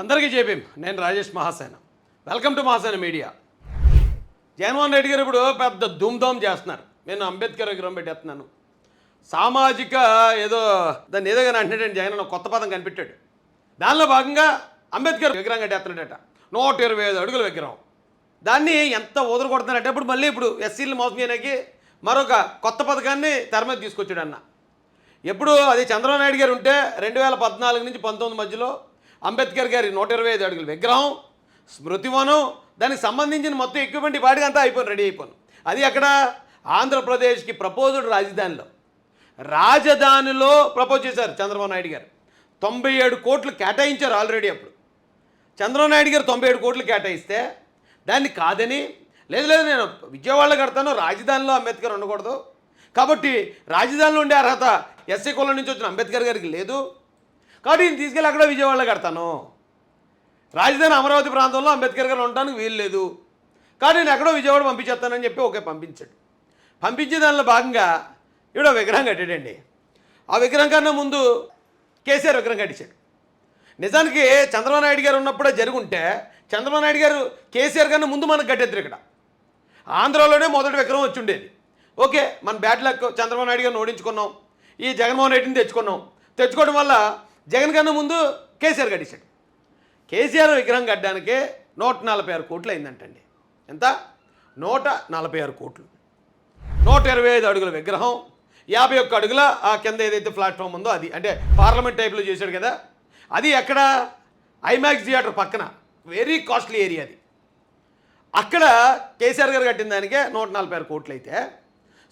అందరికీ చెప్పాం నేను Rajesh Mahasena. Welcome to Mahasena media. Jaganmohan Reddy garu ఇప్పుడు పెద్ద ధూమ్ధామ్ చేస్తున్నారు. నేను అంబేద్కర్ విగ్రహం పెట్టేస్తున్నాను. సామాజిక ఏదో దాన్ని ఏదో కానీ అంటున్నాడు జగన్ అన్న కొత్త పదం కనిపెట్టాడు. దానిలో భాగంగా అంబేద్కర్ విగ్రహం కట్టేస్తున్నాడట. నూట ఇరవై ఐదు అడుగుల విగ్రహం. దాన్ని ఎంత ఊదరు ఇప్పుడు మళ్ళీ ఇప్పుడు ఎస్సీలు మోసం చేయడానికి మరొక కొత్త పథకాన్ని తెర మీద తీసుకొచ్చాడు అన్న ఎప్పుడు అది చంద్రబాబు నాయుడు గారు ఉంటే రెండు వేల పద్నాలుగు నుంచి పంతొమ్మిది మధ్యలో అంబేద్కర్ గారి నూట ఇరవై ఐదు అడుగుల విగ్రహం స్మృతివనం దానికి సంబంధించిన మొత్తం ఎక్విప్మెంట్ బాడీ అంతా అయిపోయింది రెడీ అయిపోయింది. అది అక్కడ ఆంధ్రప్రదేశ్కి ప్రపోజ్డ్ రాజధానిలో. రాజధానిలో ప్రపోజ్ చేశారు చంద్రబాబు నాయుడు గారు. తొంభై ఏడు కోట్లు కేటాయించారు ఆల్రెడీ అప్పుడు. చంద్రబాబు నాయుడు గారు తొంభై ఏడు కోట్లు కేటాయిస్తే దాన్ని కాదని లేదు లేదు నేను విజయవాడలో కడతాను రాజధానిలో అంబేద్కర్ ఉండకూడదు. కాబట్టి రాజధానిలో ఉండే అర్హత ఎస్సీ కులం నుంచి వచ్చిన అంబేద్కర్ గారికి లేదు. కాబట్టి నేను తీసుకెళ్ళి అక్కడ విజయవాడలో కడతాను. రాజధాని అమరావతి ప్రాంతంలో అంబేద్కర్ గారు ఉండడానికి వీలు లేదు. కానీ నేను ఎక్కడో విజయవాడ పంపించేస్తానని చెప్పి ఓకే పంపించాడు. పంపించే దానిలో భాగంగా ఈవిడ విగ్రహం కట్టాడండి. ఆ విగ్రహం కన్నా ముందు కేసీఆర్ విగ్రహం కట్టించాడు. నిజానికి చంద్రబాబు నాయుడు గారు ఉన్నప్పుడే జరుగుంటే చంద్రబాబు నాయుడు గారు కేసీఆర్ కన్నా ముందు మనకు కట్టేద్దరు ఇక్కడ. ఆంధ్రాలోనే మొదటి విగ్రహం వచ్చి ఉండేది. ఓకే మన బ్యాడ్ లక్ చంద్రబాబు నాయుడు గారిని ఓడించుకున్నాం. ఈ జగన్మోహన్ రెడ్డిని తెచ్చుకున్నాం. తెచ్చుకోవడం వల్ల జగన్ కన్నా ముందు కేసీఆర్ కట్టించాడు కేసీఆర్ విగ్రహం కట్టడానికి నూట నలభై ఆరు కోట్లు అయిందంటండి. ఎంత? నూట నలభై ఆరు కోట్లు. నూట ఇరవై ఐదు అడుగుల విగ్రహం యాభై ఒక్క అడుగుల ఆ కింద ఏదైతే ప్లాట్ఫామ్ ఉందో అది అంటే పార్లమెంట్ టైప్లో చేశాడు కదా అది ఎక్కడ? ఐమాక్స్ థియేటర్ పక్కన. వెరీ కాస్ట్లీ ఏరియా అది. అక్కడ కేసీఆర్ గారు కట్టిన దానికే నూట నలభై ఆరు కోట్లు అయితే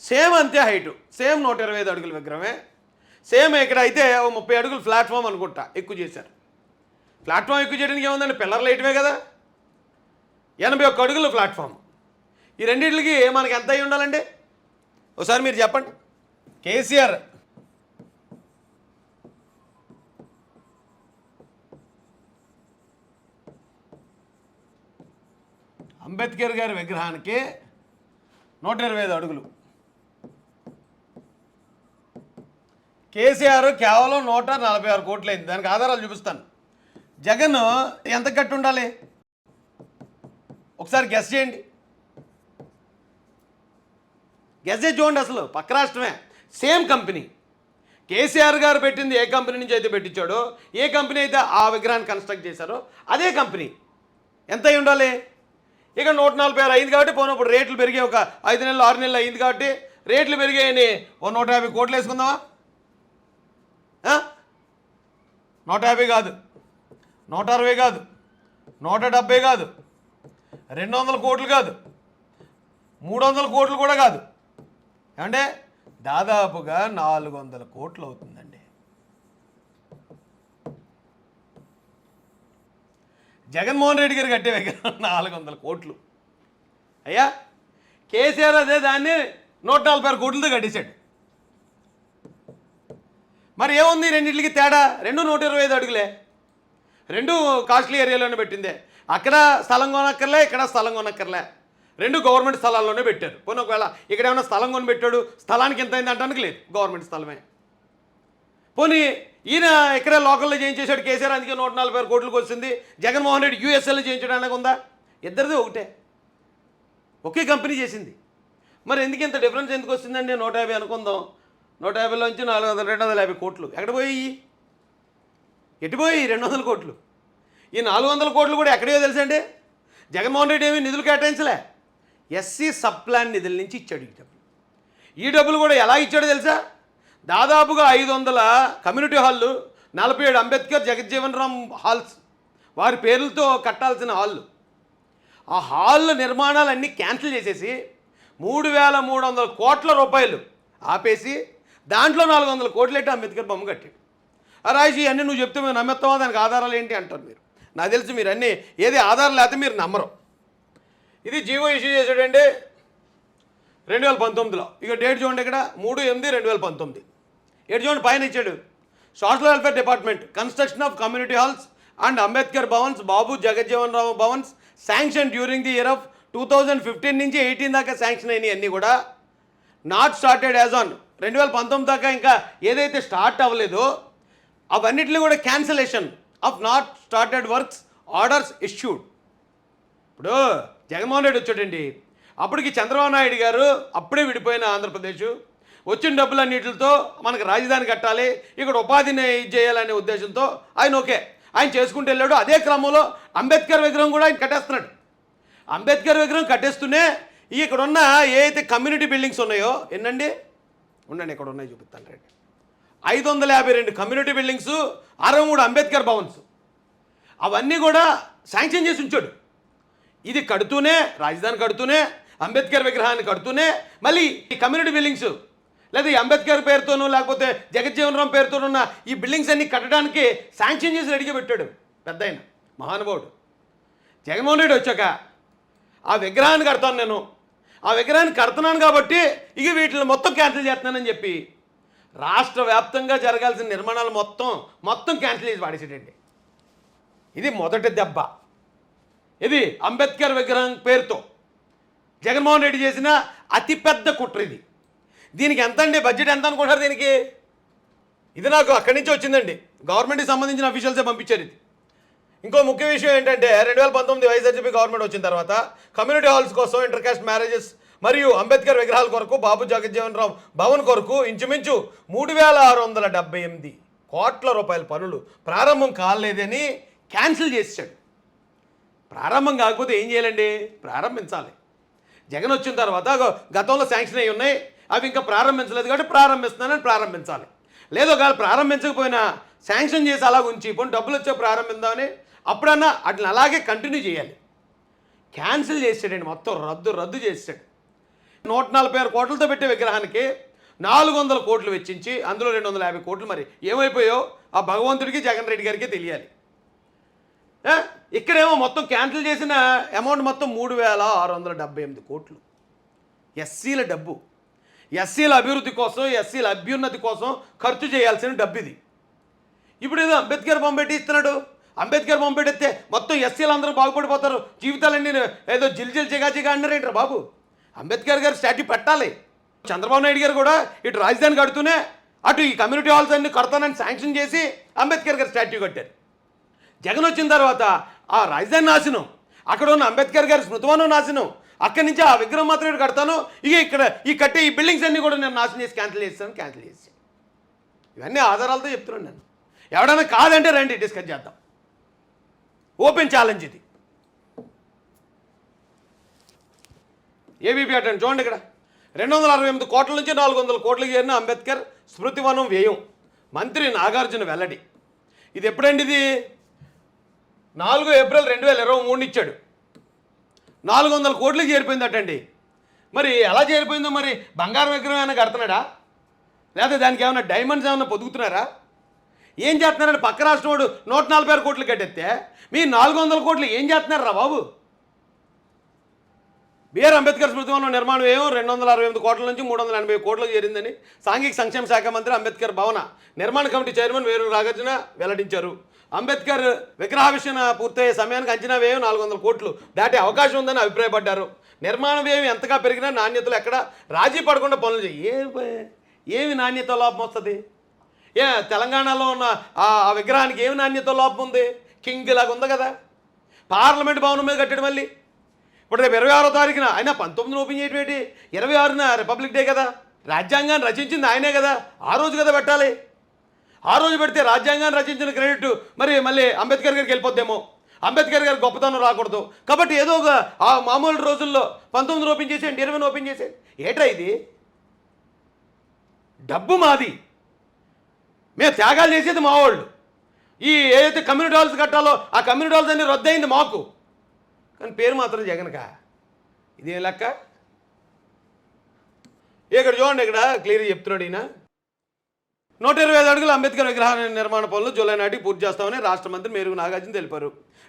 సేమ్ అంతే హైటు. సేమ్ నూట ఇరవై ఐదు అడుగుల విగ్రహమే. సేమ్ ఇక్కడ అయితే ఓ ముప్పై అడుగులు ప్లాట్ఫామ్ అనుకుంటా ఎక్కువ చేశారు. ప్లాట్ఫామ్ ఎక్కువ చేయడానికి ఏముందండి? పిల్లర్లు వేయటమే కదా. ఎనభై ఒక్క అడుగులు ప్లాట్ఫామ్. ఈ రెండింటికి మనకి ఎంత అయి ఉండాలండి? ఒకసారి మీరు చెప్పండి. కేసీఆర్. అంబేద్కర్ గారి విగ్రహానికి నూట ఇరవై ఐదు అడుగులు. కేసీఆర్ కేవలం నూట నలభై ఆరు కోట్లు అయింది దానికి ఆధారాలు చూపిస్తాను. జగన్ ఎంత కట్టి ఉండాలి? ఒకసారి గెస్ చేయండి. గెస్ చేసి చూడండి అసలు. పక్క రాష్ట్రమే. Same company. కేసీఆర్ గారు పెట్టింది ఏ కంపెనీ నుంచి అయితే పెట్టించాడో ఏ కంపెనీ అయితే ఆ విగ్రహాన్ని కన్స్ట్రక్ట్ చేశారో అదే కంపెనీ. ఎంత అయి ఉండాలి? ఇక నూట నలభై ఆరు అయింది కాబట్టి పోను ఇప్పుడు రేట్లు పెరిగాయి ఒక ఐదు నెలలు ఆరు నెలలు అయింది కాబట్టి రేట్లు పెరిగాయని ఓ నూట యాభై కోట్లు వేసుకుందామా? నూట యాభై కాదు. నూట అరవై కాదు. నూట డెబ్బై కాదు. రెండు వందల కోట్లు కాదు. మూడు వందల కోట్లు కూడా కాదు. ఏమంటే దాదాపుగా నాలుగు వందల కోట్లు అవుతుందండి. జగన్మోహన్ రెడ్డి గారు కట్టే విగ్రహం నాలుగు వందల కోట్లు. అయ్యా కేసీఆర్ అదే దాన్ని నూట నలభై ఆరు కోట్లతో కట్టేశాడు. మరి ఏముంది రెండింటికి తేడా? రెండు నూట ఇరవై ఐదు అడుగులే. రెండు కాస్ట్లీ ఏరియాలోనే పెట్టిందే. అక్కడ స్థలం కొనక్కర్లే ఇక్కడ స్థలం కొనక్కర్లే. రెండు గవర్నమెంట్ స్థలాల్లోనే పెట్టారు. పోనీ ఒకవేళ ఇక్కడ ఏమైనా స్థలం కొని పెట్టాడు స్థలానికి ఎంత అయింది అంటానికి లేదు. గవర్నమెంట్ స్థలమే. పోనీ ఈయన ఇక్కడే లోకల్లో చేయించేశాడు కేసీఆర్ అందుకే నూట నలభై ఆరు కోట్లకు వచ్చింది జగన్మోహన్ రెడ్డి యూఎస్ఎల్లో చేయించడానికి ఉందా? ఇద్దరిది ఒకటే. ఒకే కంపెనీ చేసింది. మరి ఎందుకు ఇంత డిఫరెన్స్ ఎందుకు వస్తుందండి నూట యాభై అనుకుందాం. నూట యాభైలోంచి నాలుగు వందల రెండు వందల యాభై కోట్లు. ఎక్కడ పోయి ఎటు పోయి రెండు వందల కోట్లు. ఈ నాలుగు వందల కోట్లు కూడా ఎక్కడో తెలుసండి జగన్మోహన్ రెడ్డి ఏమీ నిధులు కేటాయించలే. ఎస్సీ సబ్ ప్లాన్ నిధుల నుంచి ఇచ్చాడు ఈ డబ్బులు. ఈ డబ్బులు కూడా ఎలా ఇచ్చాడో తెలుసా? దాదాపుగా ఐదు వందల కమ్యూనిటీ హాళ్ళు నలభై ఏడు అంబేద్కర్ జగజ్జీవన్ రామ్ హాల్స్ వారి పేర్లతో కట్టాల్సిన హాళ్ళు ఆ హాళ్ళ నిర్మాణాలన్నీ క్యాన్సిల్ చేసేసి మూడు వేల మూడు వందల కోట్ల రూపాయలు ఆపేసి దాంట్లో నాలుగు వందల కోట్లు అంబేద్కర్ బొమ్మ కట్టాడు. ఆ రాజీ అన్నీ నువ్వు చెప్తే మేము నమ్మెత్తావా? దానికి ఆధారాలు ఏంటి అంటారు మీరు. నాకు తెలిసి మీరు అన్నీ ఏది ఆధారం లేకపోతే మీరు నమ్మరు. ఇది జీవో ఇష్యూ చేశాడండి రెండు వేల పంతొమ్మిదిలో. ఇక డేట్ చూడండి ఇక్కడ మూడు ఎనిమిది రెండు వేల పంతొమ్మిది. ఎటు చూడండి పైన ఇచ్చాడు. Social welfare department construction of community halls and Ambedkar Bhavan's Babu Jagjivan Rao Bhavan's sanction during the year of two thousand fifteen నుంచి ఎయిటీన్ దాకా శాంక్షన్ అయినాయి అన్నీ కూడా. నాట్ స్టార్టెడ్ యాజ్ ఆన్ రెండు వేల పంతొమ్మిది దాకా ఇంకా ఏదైతే స్టార్ట్ అవ్వలేదో అవన్నిటిని కూడా cancellation of not started works orders issued. ఇప్పుడు జగన్మోహన్ రెడ్డి వచ్చాడండి. అప్పటికి చంద్రబాబు నాయుడు గారు అప్పుడే విడిపోయిన ఆంధ్రప్రదేశ్. వచ్చిన డబ్బులన్నిటితో మనకు రాజధాని కట్టాలి ఇక్కడ ఉపాధిని ఇది చేయాలనే ఉద్దేశంతో ఆయన ఓకే. ఆయన చేసుకుంటూ వెళ్ళాడు. అదే క్రమంలో అంబేద్కర్ విగ్రహం కూడా ఆయన కట్టేస్తున్నాడు. అంబేద్కర్ విగ్రహం కట్టేస్తూనే ఇక్కడ ఉన్న ఏ అయితే కమ్యూనిటీ బిల్డింగ్స్ ఉన్నాయో ఎన్నండి? ఉండండి ఇక్కడ ఉన్నాయి చూపిస్తాను రండి. ఐదు వందల యాభై రెండు కమ్యూనిటీ బిల్డింగ్స్ అరవై మూడు అంబేద్కర్ భవన్స్. అవన్నీ కూడా శాంక్షన్ చేసి ఉంచాడు. ఇది కడుతూనే రాజధాని కడుతూనే అంబేద్కర్ విగ్రహాన్ని కడుతూనే మళ్ళీ ఈ కమ్యూనిటీ బిల్డింగ్స్ లేదా ఈ అంబేద్కర్ పేరుతోనూ లేకపోతే జగజ్జీవన్ రామ్ పేరుతోనున్న ఈ బిల్డింగ్స్ అన్ని కట్టడానికి శాంక్షన్ చేసి రెడీగా పెట్టాడు. పెద్ద ఆయన మహానుభావుడు. జగన్మోహన్ రెడ్డి వచ్చాక ఆ విగ్రహాన్ని కడతాను నేను. ఆ విగ్రహాన్ని కడుతున్నాను కాబట్టి ఇక వీటిని మొత్తం క్యాన్సిల్ చేస్తున్నానని చెప్పి రాష్ట్ర వ్యాప్తంగా జరగాల్సిన నిర్మాణాలు మొత్తం మొత్తం క్యాన్సిల్ చేసి పాడేసేటండి ఇది మొదటి దెబ్బ. ఇది అంబేద్కర్ విగ్రహం పేరుతో జగన్మోహన్ రెడ్డి చేసిన అతిపెద్ద కుట్ర ఇది. దీనికి ఎంత అండి? బడ్జెట్ ఎంత అనుకుంటారు దీనికి? ఇది నాకు అక్కడి నుంచి వచ్చిందండి. గవర్నమెంట్కి సంబంధించిన అఫీషియల్సే పంపించారు ఇది. ఇంకో ముఖ్య విషయం ఏంటంటే రెండు వేల పంతొమ్మిది వైఎస్ఆర్సీపీ గవర్నమెంట్ వచ్చిన తర్వాత కమ్యూనిటీ హాల్స్ కోసం ఇంటర్ కాస్ట్ మ్యారేజెస్ మరియు అంబేద్కర్ విగ్రహాల కొరకు బాబు జగజ్జీవన్ రావు భవన్ కొరకు ఇంచుమించు మూడు వేల ఆరు వందల డెబ్బై ఎనిమిది కోట్ల రూపాయల పనులు ప్రారంభం కాలేదని క్యాన్సిల్ చేసాడు ప్రారంభం కాకపోతే ఏం చేయాలండి? ప్రారంభించాలి. జగన్ వచ్చిన తర్వాత గతంలో శాంక్షన్ అయి ఉన్నాయి అవి ఇంకా ప్రారంభించలేదు కాబట్టి ప్రారంభిస్తున్నానని ప్రారంభించాలి. లేదు ఒకవేళ ప్రారంభించకపోయినా శాంక్షన్ చేసి అలా ఉంచి ఇప్పుడు డబ్బులు వచ్చే ప్రారంభిద్దామని అప్పుడన్నా వాటిని అలాగే కంటిన్యూ చేయాలి. క్యాన్సిల్ చేసాడండి మొత్తం రద్దు రద్దు చేసాడు నూట నలభై ఆరు కోట్లతో పెట్టే విగ్రహానికి నాలుగు వందల కోట్లు వెచ్చించి అందులో రెండు వందల యాభై కోట్లు మరి ఏమైపోయో ఆ భగవంతుడికి జగన్ రెడ్డి గారికి తెలియాలి. ఇక్కడేమో మొత్తం క్యాన్సిల్ చేసిన అమౌంట్ మొత్తం మూడు వేల ఆరు వందల డెబ్బై ఎనిమిది కోట్లు. ఎస్సీల డబ్బు. ఎస్సీల అభివృద్ధి కోసం ఎస్సీల అభ్యున్నతి కోసం ఖర్చు చేయాల్సిన డబ్బు ఇది. ఇప్పుడు ఏదో అంబేద్కర్ బొమ్మ పెట్టి ఇస్తున్నాడు. అంబేద్కర్ బొమ్మ పెట్టిస్తే మొత్తం ఎస్సీలు అందరూ బాగుపడిపోతారు. జీవితాలన్నీ ఏదో జిల్జిల్ జిగాజిగా చిగా అన్నారేంటారు బాబు? అంబేద్కర్ గారు స్టాట్యూ పెట్టాలి. చంద్రబాబు నాయుడు గారు కూడా ఇటు రాజధాని కడుతూనే అటు ఈ కమ్యూనిటీ హాల్స్ అన్ని కడతానని శాంక్షన్ చేసి అంబేద్కర్ గారు స్టాట్యూ కట్టారు. జగన్ వచ్చిన తర్వాత ఆ రాజధాని నాశనం అక్కడ ఉన్న అంబేద్కర్ గారి స్మృతివనం నాశనం అక్కడి నుంచి ఆ విగ్రహం మాత్రం కడతాను ఇక ఇక్కడ ఈ కట్టే ఈ బిల్డింగ్స్ అన్నీ కూడా నేను నాశనం చేసి క్యాన్సిల్ చేస్తాను క్యాన్సిల్ చేసి. ఇవన్నీ ఆధారాలతో చెప్తున్నాను నేను. ఎవడైనా కాదంటే రండి డిస్కస్ చేద్దాం. ఓపెన్ ఛాలెంజ్ ఇది. ఏబీపీ అటెండ్ చూడండి ఇక్కడ. రెండు వందల అరవై ఎనిమిది కోట్ల నుంచి నాలుగు వందల కోట్లకు చేరిన అంబేద్కర్ స్మృతివనం వ్యయం. మంత్రి నాగార్జున వెల్లడి. ఇది ఎప్పుడండి ఇది? నాలుగు ఏప్రిల్ రెండు వేల ఇరవై మూడుని ఇచ్చాడు. నాలుగు వందల కోట్లకి చేరిపోయిందటండి మరి ఎలా చేరిపోయిందో మరి? బంగారం విగ్రహం ఏమైనా కడుతున్నాడా? లేదా దానికి ఏమైనా డైమండ్స్ ఏమైనా పొదుగుతున్నారా? ఏం చేస్తున్నారని పక్క రాష్ట్రం వాడు నూట నలభై ఆరు కోట్లు కట్టెత్తే మీ నాలుగు వందల కోట్లు ఏం చేస్తున్నారా బాబు? బిఆర్ అంబేద్కర్ స్మృతివనం నిర్మాణం ఏమో రెండు వందల అరవై ఎనిమిది కోట్ల నుంచి మూడు వందల ఎనభై కోట్లకు చేరిందని సాంఘిక సంక్షేమ శాఖ మంత్రి అంబేద్కర్ భవన నిర్మాణ కమిటీ చైర్మన్ వేరు నాగార్జున వెల్లడించారు. అంబేద్కర్ విగ్రహావిష్కరణ పూర్తయ్యే సమయానికి అంచనా వ్యయం నాలుగు వందల కోట్లు దాటే అవకాశం ఉందని అభిప్రాయపడ్డారు. నిర్మాణ వ్యయం ఎంతగా పెరిగినా నాణ్యతలు ఎక్కడ రాజీ పడకుండా పనులు చేయి ఏమి నాణ్యత లోపం వస్తుంది? ఏ తెలంగాణలో ఉన్న ఆ విగ్రహానికి ఏమి నాణ్యత లోపం ఉంది? కింగ్ ఇలాగ ఉంది కదా. పార్లమెంట్ భవనం మీద కట్టడం మళ్ళీ. ఇప్పుడు రేపు ఇరవై ఆరో తారీఖున ఆయన పంతొమ్మిదిని ఓపెన్ చేయడం ఏంటి? ఇరవై ఆరున రిపబ్లిక్ డే కదా. రాజ్యాంగాన్ని రచించింది ఆయనే కదా. ఆ రోజు కదా పెట్టాలి. ఆ రోజు పెడితే రాజ్యాంగాన్ని రచించిన క్రెడిట్ మరి మళ్ళీ అంబేద్కర్ గారికి వెళ్ళిపోద్దేమో. అంబేద్కర్ గారికి గొప్పతనం రాకూడదు. కాబట్టి ఏదో ఒక ఆ మామూలు రోజుల్లో పంతొమ్మిది ఓపెన్ చేసేయండి ఇరవై ఓపెన్ చేసేయండి. ఏట్రా ఇది? డబ్బు మాది. మేము త్యాగాలు చేసేది మా వాళ్ళు. ఈ ఏదైతే కమ్యూనిటీ హాల్స్ కట్టాలో ఆ కమ్యూనిటీ హాల్స్ అన్ని రద్దయింది మాకు. కానీ పేరు మాత్రం జగన్కా. ఇదేం లెక్క? ఇక్కడ చూడండి ఇక్కడ క్లియర్గా చెప్తున్నాడు ఈయన. నూట ఇరవై ఐదు అడుగుల అంబేద్కర్ విగ్రహ నిర్మాణ పనులు జూలై నాటికి పూర్తి చేస్తామని రాష్ట్ర మంత్రి మేరుగు నాగార్జున తెలిపారు.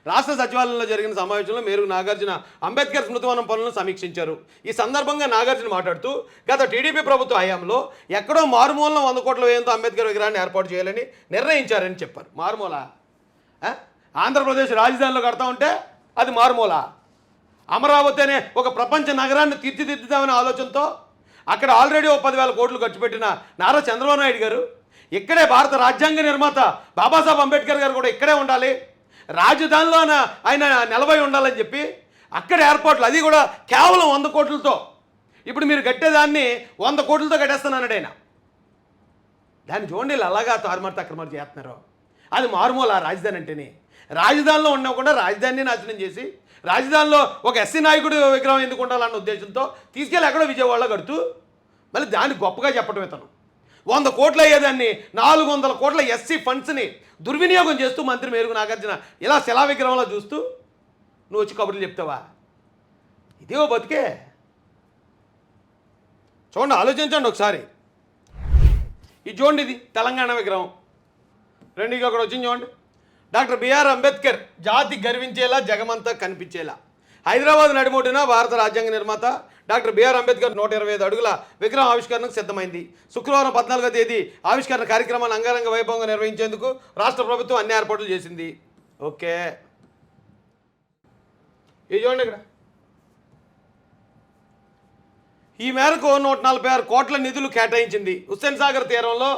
రాష్ట్ర సచివాలయంలో జరిగిన సమావేశంలో మేరుగు నాగార్జున అంబేద్కర్ స్మృతివనం పనులను సమీక్షించారు. ఈ సందర్భంగా నాగార్జున మాట్లాడుతూ గత టీడీపీ ప్రభుత్వ హయాంలో ఎక్కడో మారుమూలన వంద కోట్ల వ్యయంతో అంబేద్కర్ విగ్రహాన్ని ఏర్పాటు చేయాలని నిర్ణయించారని చెప్పారు. మారుమూల? ఆంధ్రప్రదేశ్ రాజధానిలో కడతా ఉంటే అది మారుమూల? అమరావతి అనే ఒక ప్రపంచ నగరాన్ని తీర్చిదిద్దుదామనే ఆలోచనతో అక్కడ ఆల్రెడీ ఓ పదివేల కోట్లు ఖర్చు పెట్టిన నారా చంద్రబాబు నాయుడు గారు ఇక్కడే భారత రాజ్యాంగ నిర్మాత బాబాసాహెబ్ అంబేద్కర్ గారు కూడా ఇక్కడే ఉండాలి. రాజధానిలోన ఆయన నిలబడి ఉండాలని చెప్పి అక్కడ ఏర్పాట్లు అది కూడా కేవలం వంద కోట్లతో. ఇప్పుడు మీరు కట్టేదాన్ని వంద కోట్లతో కట్టేస్తున్నాడు ఆయన. దాన్ని చూడండి వీళ్ళు అలాగా తారుమారు తక్రమారు చేస్తున్నారు. అది మారుమూల రాజధాని అంటేనే. రాజధానిలో ఉండకుండా రాజధానిని నాశనం చేసి రాజధానిలో ఒక ఎస్సీ నాయకుడు విగ్రహం ఎందుకు ఉండాలన్న ఉద్దేశంతో తీసుకెళ్ళి ఎక్కడో విజయవాడలో కడుతూ మళ్ళీ దాన్ని గొప్పగా చెప్పడం ఇతను వంద కోట్లు అయ్యేదాన్ని నాలుగు వందల కోట్ల ఎస్సీ ఫండ్స్ని దుర్వినియోగం చేస్తూ మంత్రి మేరుగు నాగార్జున ఇలా శిలా విగ్రహంలో చూస్తూ నువ్వు వచ్చి కబుర్లు చెప్తావా? ఇదేవో బతికే. చూడండి ఆలోచించండి ఒకసారి. ఇది చూడండి ఇది తెలంగాణ విగ్రహం. రెండు ఇక్కడ వచ్చింది చూడండి. డాక్టర్ బిఆర్ అంబేద్కర్ జాతి గర్వించేలా జగమంతా కనిపించేలా. హైదరాబాద్ నడిమోటిన భారత రాజ్యాంగ నిర్మాత డాక్టర్ బిఆర్ అంబేద్కర్ నూట ఇరవై ఐదు అడుగుల విగ్రహం ఆవిష్కరణకు సిద్ధమైంది. శుక్రవారం పద్నాలుగో తేదీ ఆవిష్కరణ కార్యక్రమాన్ని అంగరంగ వైభవంగా నిర్వహించేందుకు రాష్ట్ర ప్రభుత్వం అన్ని ఏర్పాట్లు చేసింది. ఓకే. ఇది చూడండి ఇక్కడ. ఈ మేరకు నూట నలభై ఆరు కోట్ల నిధులు కేటాయించింది. హుస్సేన్ సాగర్ తీరంలో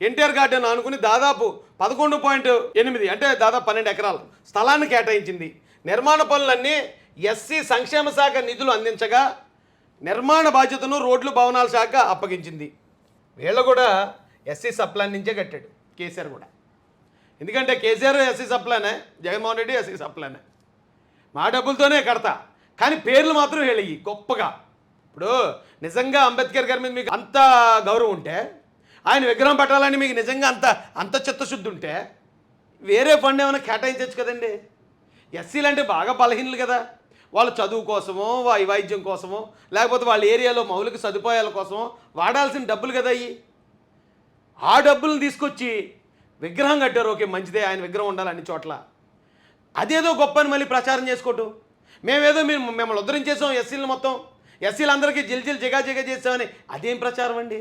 ఎన్టీఆర్ గార్డెన్ అనుకుని దాదాపు పదకొండు పాయింట్ ఎనిమిది అంటే దాదాపు పన్నెండు ఎకరాలు స్థలాన్ని కేటాయించింది. నిర్మాణ పనులన్నీ ఎస్సీ సంక్షేమ శాఖ నిధులు అందించగా నిర్మాణ బాధ్యతను రోడ్లు భవనాల శాఖ అప్పగించింది. వీళ్ళు కూడా ఎస్సీ సప్లాన్ నుంచే కట్టాడు కేసీఆర్ కూడా. ఎందుకంటే కేసీఆర్ ఎస్సీ సప్లానే జగన్మోహన్ రెడ్డి ఎస్సీ సప్లానే. మా డబ్బులతోనే కడతా. కానీ పేర్లు మాత్రం వెళ్ళయి గొప్పగా. ఇప్పుడు నిజంగా అంబేద్కర్ గారి మీద మీకు అంత గౌరవం ఉంటే ఆయన విగ్రహం పెట్టాలని మీకు నిజంగా అంత అంత చిత్తశుద్ధి ఉంటే వేరే ఫండ్ ఏమైనా కేటాయించవచ్చు కదండి. ఎస్సీలు అంటే బాగా బలహీనలు కదా. వాళ్ళ చదువు కోసమో వైద్యం కోసమో లేకపోతే వాళ్ళ ఏరియాలో మౌలిక సదుపాయాల కోసమో వాడాల్సిన డబ్బులు కదా అయ్యి. ఆ డబ్బులను తీసుకొచ్చి విగ్రహం కట్టారు. ఓకే మంచిదే ఆయన విగ్రహం ఉండాలి అన్ని చోట్ల. అదేదో గొప్ప అని మళ్ళీ ప్రచారం చేసుకోటం మేమేదో మేము మిమ్మల్ని ఉద్ధరించేసాం ఎస్సీలు మొత్తం. ఎస్సీలు అందరికీ జిల్ జిల్ జిగా జిగా చేసామని అదేం ప్రచారం అండి?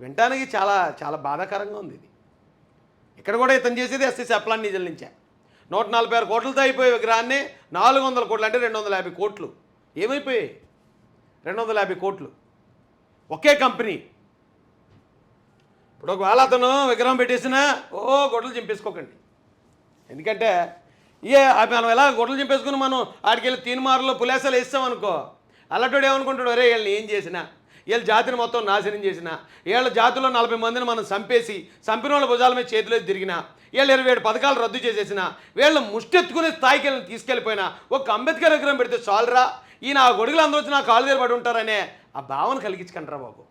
వినటానికి చాలా చాలా బాధాకరంగా ఉంది ఇది. ఇక్కడ కూడా ఇతను చేసేది ఎస్సీ సెప్లాన్ నిధుల నుంచే. నూట నలభై ఆరు కోట్లతో అయిపోయే విగ్రహాన్ని నాలుగు వందల కోట్లు అంటే రెండు వందల యాభై కోట్లు. ఏమైపోయాయి? రెండు వందల యాభై కోట్లు. ఒకే కంపెనీ. ఇప్పుడు ఒకవేళ అతను విగ్రహం పెట్టేసినా ఓ గొడ్లు చింపేసుకోకండి. ఎందుకంటే ఏ మనం ఎలా గొడ్డలు చింపేసుకుని మనం ఆడికి వెళ్ళి తీన్మారులో పులేసలు వేస్తామనుకో అలాంటి ఏమనుకుంటాడు? అరే వీళ్ళని ఏం చేసినా? వీళ్ళ జాతిని మొత్తం నాశనం చేసిన వీళ్ళ జాతిలో నలభై మందిని మనం చంపేసి చంపిన వాళ్ళ భుజాల మీద చేతిలో తిరిగిన వీళ్ళు ఇరవై ఏడు పథకాలు రద్దు చేసేసిన వీళ్ళ ముష్టెత్తుకునే స్థాయికి వీళ్ళని తీసుకెళ్ళిపోయినా ఒక అంబేద్కర్ విగ్రహం పెడితే చాలరా. ఈయన ఆ గొడుగులు అందరూ వచ్చి నా కాళ్ళు దగ్గర పడి ఉంటారనే ఆ భావన కలిగించకండి రా బాబు.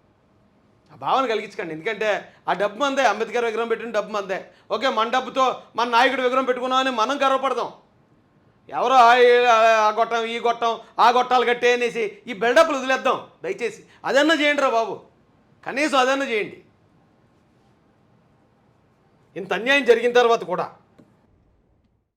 ఆ భావన కలిగించకండి. ఎందుకంటే ఆ డబ్బు మందే అంబేద్కర్ విగ్రహం పెట్టిన డబ్బు మందే. ఓకే మన డబ్బుతో మన నాయకుడు విగ్రహం పెట్టుకున్నామని మనం గర్వపడదాం. ఎవరో ఆ ఆ గొట్టం ఈ గొట్టం ఆ గొట్టాలు కట్టే అనేసి ఈ బిల్డప్లు వదిలేద్దాం. దయచేసి అదన్నా చేయండి రా బాబు. కనీసం అదన్నా చేయండి. ఇంత అన్యాయం జరిగిన తర్వాత కూడా